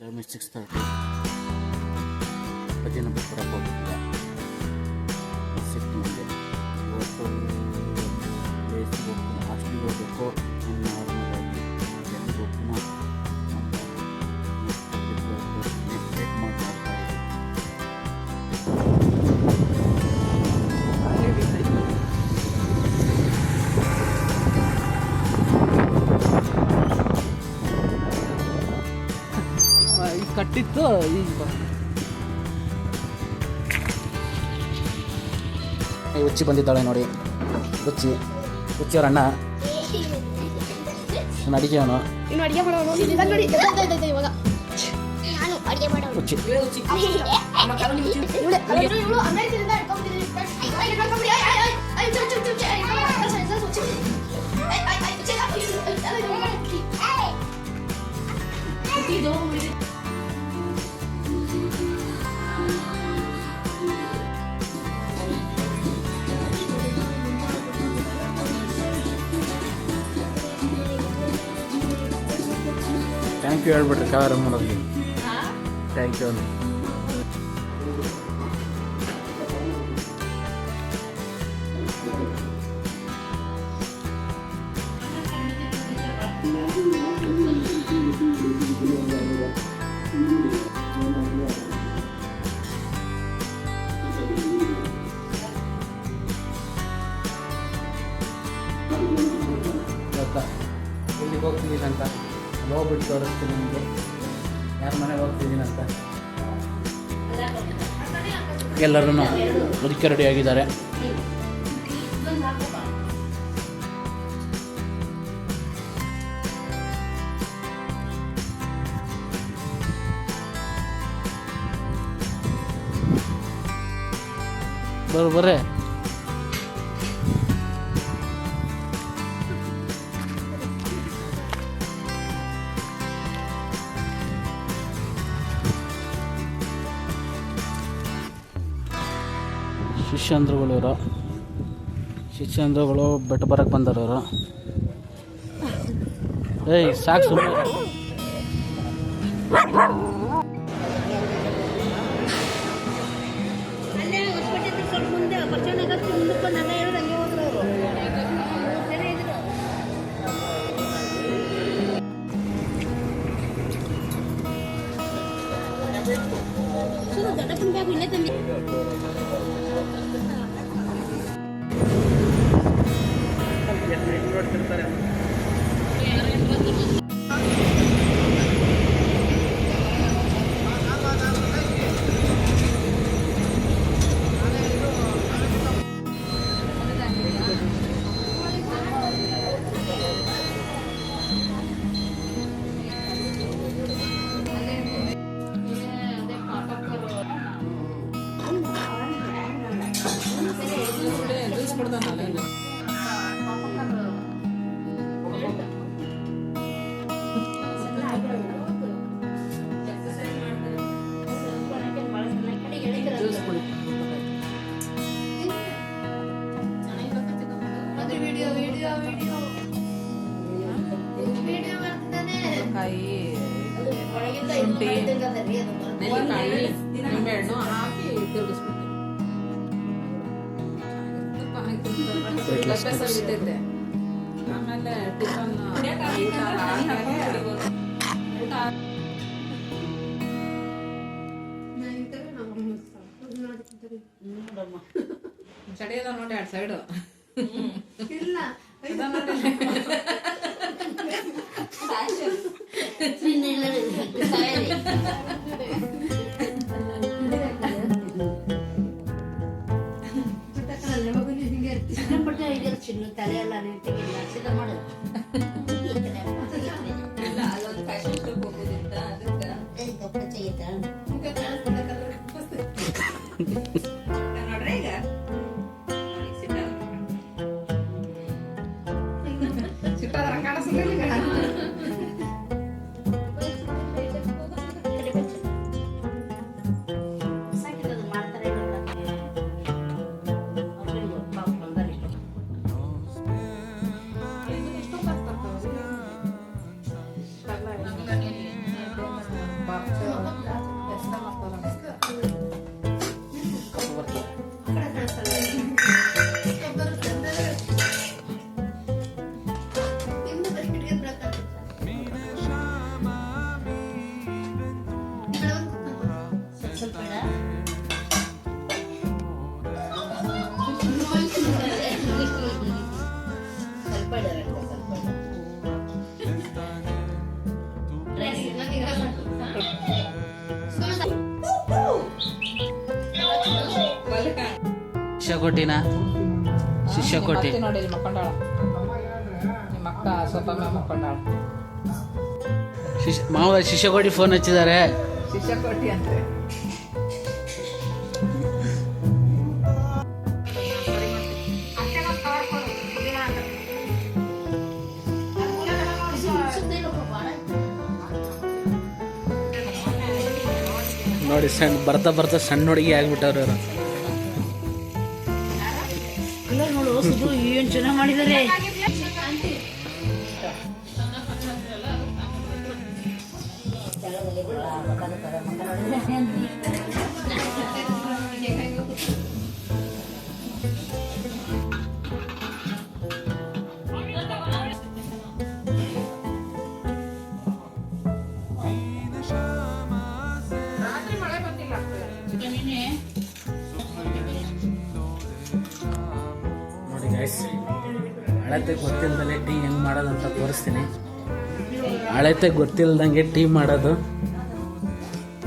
Time six thirty ಭಜನೆ ಬಿಟ್ಟು ಬರಕ್ಕೆ ಹೋಗಿದ್ದೆ ಸಿಕ್ತು ನನಗೆ ಇವತ್ತು ಪ್ಲೇಸ್ಗೆ ಹೋಗ್ತೀನಿ ಹಾಸ್ಟೆಲ್ಗೆ ಹೋಗಬೇಕು ನಾರ್ಮಲಾಗಿ ಎಲ್ಲಿಗೆ ಹೋಗ್ತೀನೋ ಅಂತ ಈಗ ಕಟ್ಟಿತ್ತು ಈಗ ಈ ಉಚ್ಚಿ ಬಂದಿದ್ದಾಳೆ ನೋಡಿ ಉಚ್ಚಿ ಉಚ್ಚಿಯವ್ರ ಅಣ್ಣ ನಾನು ಅಡಿಗೆ ಅವನು ಇನ್ನು ಅಡಿಗೆ ಮಾಡೋನು ಇಲ್ಲ ನೋಡಿ ಇದೆ, ಇದೆ, ಇದೆ, ಇದೆ ಇವಾಗ ನಾನು ಅಡಿಗೆ ಮಾಡೋನು ಉಚ್ಚಿ ಇವಳು ಅಲ್ಲಂದ್ರೆ ಯು ಹೇಳ್ಬಿಟ್ರಿ ಕಾರಮ್ಮನವ್ರಿಗೆ ಥ್ಯಾಂಕ್ ಯು ಎಲ್ಲರೂ ಅದಕ್ಕೆ ರೆಡಿಯಾಗಿದ್ದಾರೆ. ಬರೋ ಬರ್ರಿ. ಶಿಷ್ಯಂದ್ರಗಳು ಇವರು. ಶಿಷ್ಯಂದ್ರಗಳು ಬೆಟ್ಟ ಬರಕ್ಕೆ ಬಂದಾರ ಇವರು. ಏಯ್ ಸಾಕು ಅಲ್ಲೇ ಹೊಸಪೇಟೆ ಸ್ವಲ್ಪ ಮುಂದೆ ಪರಿಚಯ ನಗರ ಮುಂದಕ್ಕೆ ನನ್ನ ಹೇಳೋದು ಮಾಡ್ತಿದ್ದಾನೆ ಕಾಯಿ. ಒಳಗಿಂದ ಶುಂಠಿ. ನೆಲ್ಲಿಕಾಯಿ ನಿಂಬೆಹಣ್ಣು ಹಾಕಿ ತಿರುಗಿಸ್ಬಿಟ್ಟು ಇರ್ತೈತೆ. ಆಮೇಲೆ ಟಿಫನ್ ಚಡಿಯದ ನೋಡಿ ಎರಡು ಸೈಡು ಇಲ್ಲ. Sin el Kita kalau mau gue ngerti. Kan percaya dia cinta tali ಶಿಷ್ಯಕೋಟಿನ ಕೊಟ್ಟಿನ? ಶಿಷ್ಯ ನೋಡಿ ಇಲ್ಲಿ ಮಕ್ಕೊಂಡಾಳ. ನಿಮ್ಮ ಅಕ್ಕ ಸೋಫಾ ಮೇಲೆ ಮಕ್ಕೊಂಡಾಳ. ಶಿಷ್ಯ ಕೊಟ್ಟಿ ಫೋನ್ ಹಚ್ಚಿದ್ದಾರೆ ಶಿಷ್ಯ ಕೊಟ್ಟಿ ಅಂತೆ ನೋಡಿ ಸಣ್ಣ ಬರ್ತಾ ಬರ್ತಾ ಸಣ್ಣ ಹುಡುಗಿ ಆಗ್ಬಿಟ್ಟವ್ರು ಇವ್ರು ಇಲ್ಲ ನೋಡು ಸುದು ಏನ್ ಚೆನ್ನಾಗಿ ಮಾಡಿದ್ದಾರೆ ಅಳತೆ ಗೊತ್ತಿಲ್ಲದಲ್ಲೇ ಟೀ ಹೆಂಗೆ ಮಾಡೋದಂತ ತೋರಿಸ್ತೀನಿ. ಅಳತೆ ಗೊತ್ತಿಲ್ದಂಗೆ ಟೀ ಮಾಡೋದು.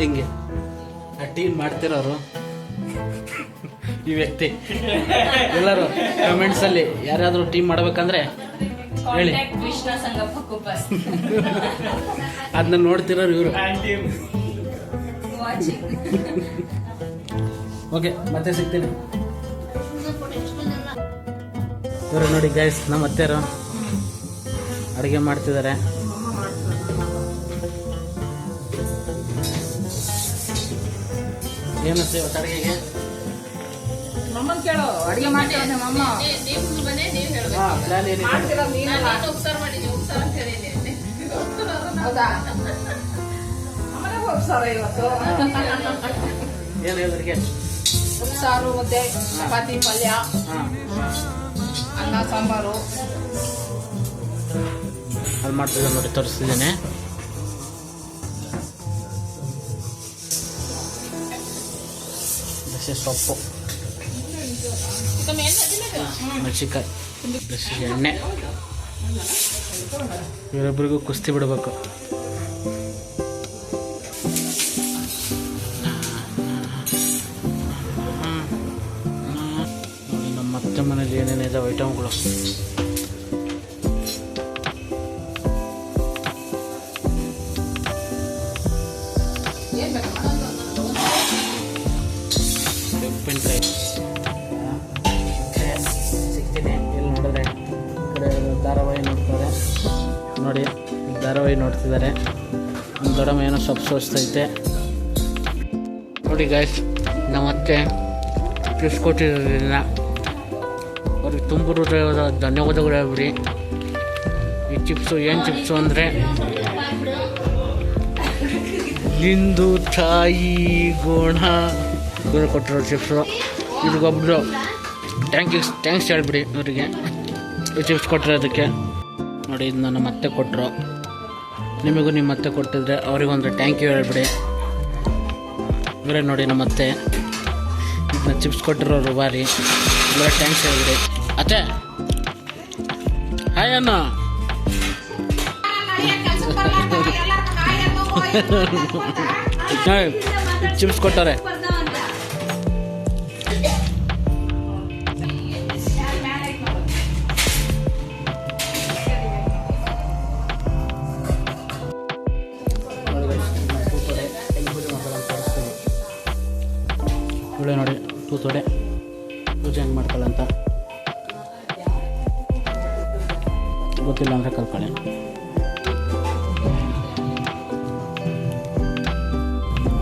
ಹಿಂಗೆ. ಆ ಟೀ ಮಾಡ್ತಿರೋರು ಈ ವ್ಯಕ್ತಿ. ಎಲ್ಲರೂ ಕಮೆಂಟ್ಸಲ್ಲಿ ಯಾರಾದರೂ ಟೀ ಮಾಡ್ಬೇಕಂದ್ರೆ ಹೇಳಿ. ಅದನ್ನ ನೋಡ್ತಿರೋರು ಇವರು. ಓಕೆ ಮತ್ತೆ ಸಿಗ್ತೀನಿ. ಇವರು ನೋಡಿ ಗೈಸ್ ನಮ್ಮ ಅತ್ತೆಯರು ಅಡುಗೆ ಮಾಡ್ತಿದ್ದಾರೆ. ಏನು ಇವತ್ತು ಅಡುಗೆಗೆ? ಮಮ್ಮನ್ ಕೇಳು ಅಡಿಗೆ ಹೌದಾ? ಉಪ್ಸಾರ ಇವತ್ತು. ಏನು ಉಪ್ಸಾರು ಮುದ್ದೆ ಚಪಾತಿ ಪಲ್ಯ. ಹಾಂ. ಅನ್ನ ಸಾಂಬಾರು. ಅಲ್ಲಿ ಮಾಡ್ತಿದ್ದೆ ನೋಡಿ ತೋರಿಸ್ತಿದ್ದೇನೆ. ಸೊಪ್ಪು. ಮೆಣಸಿನ್ಕಾಯಿ. ದಸೆ ಎಣ್ಣೆ. ಇವರೊಬ್ಬರಿಗೂ ಕುಸ್ತಿ ಬಿಡಬೇಕು. ಏನೇನಿದೆ ಐಟಮ್ಗಳು ಸಿಗ್ತೀನಿ ಇಲ್ಲಿ ನೋಡಿದ್ರೆ ಧಾರಾವಾಹಿ ನೋಡ್ತಾರೆ ನೋಡಿ, ಧಾರಾವಾಹಿ ನೋಡ್ತಿದ್ದಾರೆ. ನಮ್ಮ ದೊಡ್ಡಮ್ಮ ಏನೋ ಸೊಪ್ಪು ಸೋಸ್ತೈತೆ. ನೋಡಿ ಗಾಯ್ಸ್ ನಮ್ಮ ಅತ್ತೆ ಚಿಪ್ಸ್ ಕೊಟ್ಟಿರೋದ್ರಿಂದ ಅವ್ರಿಗೆ ತುಂಬ ಹೃದಯದ ಧನ್ಯವಾದಗಳು ಹೇಳ್ಬಿಡಿ ಈ ಚಿಪ್ಸು ಏನು ಚಿಪ್ಸು ಅಂದರೆ? ನಿಂದು ತಾಯಿ ಗುಣ. ಇವರು ಕೊಟ್ಟಿರೋ ಚಿಪ್ಸು. ಇವ್ರಿಗೊಬ್ರು ಥ್ಯಾಂಕ್ ಯು ಥ್ಯಾಂಕ್ಸ್ ಹೇಳ್ಬಿಡಿ ಇವರಿಗೆ ಈ ಚಿಪ್ಸ್ ಕೊಟ್ಟಿರೋದಕ್ಕೆ ನೋಡಿ, ಇದು ನನ್ನ ಮತ್ತೆ ಕೊಟ್ಟರು ನಿಮಗೂ ನಿಮ್ಮ ಮತ್ತೆ ಕೊಟ್ಟಿದ್ರೆ ಅವ್ರಿಗೊಂದು ಥ್ಯಾಂಕ್ ಯು ಹೇಳ್ಬಿಡಿ. ಇವರೇ ನೋಡಿ ನಮ್ಮ ಮತ್ತೆ. ಇದನ್ನ ಚಿಪ್ಸ್ ಕೊಟ್ಟಿರೋರು ಬಾರಿ ಎಲ್ಲ ಥ್ಯಾಂಕ್ಸ್ ಹೇಳ್ಬಿಡಿ. ಅತ್ತೆ ಹಾಯ್ ಅಣ್ಣ ಚಿಪ್ಸ್ ಕೊಟ್ಟವ್ರೆ ಗೊತ್ತಿಲ್ಲ ಅಂದರೆ ಕಲ್ಕೊಳ್ಳಿ.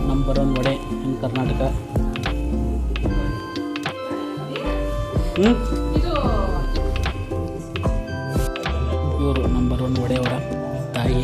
Number one vada in Karnataka ಹ್ಞೂ ಇವರು ನಂಬರ್ ಒನ್ ಒಡೆಯವರ ತಾಯಿ.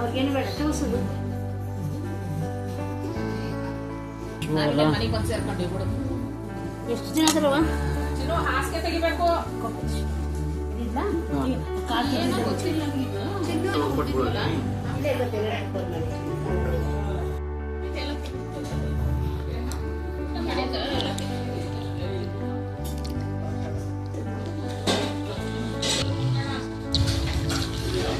ಅವ್ರಿಗೇನು ಬೇಡ ಬಿಡು ಎಷ್ಟು ಜನ ಅದರವ ಕಾಲು ಗೊತ್ತಿಲ್ಲ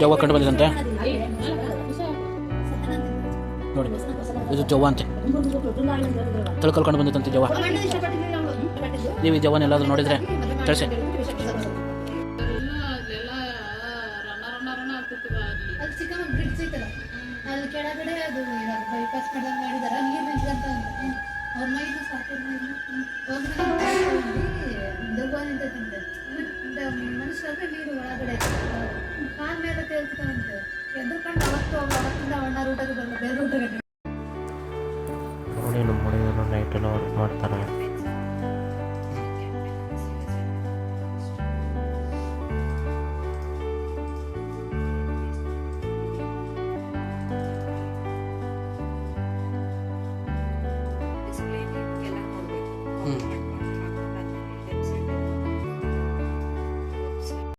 ಜವ್ವ ಕಂಡು ಬಂದಿದಂತೆ? ನೋಡಿ, ಇದು ಜವ್ವ ಅಂತೆ. ತಿಳ್ಕೊಳ್ಕೊಂಡು ಬಂದಿತ್ತಂತೆ ಜವ್ವ. ನೀವು ಈ ಜವ್ವನ ಎಲ್ಲಾದ್ರೂ ನೋಡಿದ್ರೆ ತಿಳಿಸಿ. ಮನುಷ್ಯ ನೀರು ಒಳಗಡೆ దాని మీద తేలుతూ ఎందుకంటే అవసరం అవసరం ఉన్నారు బెదరు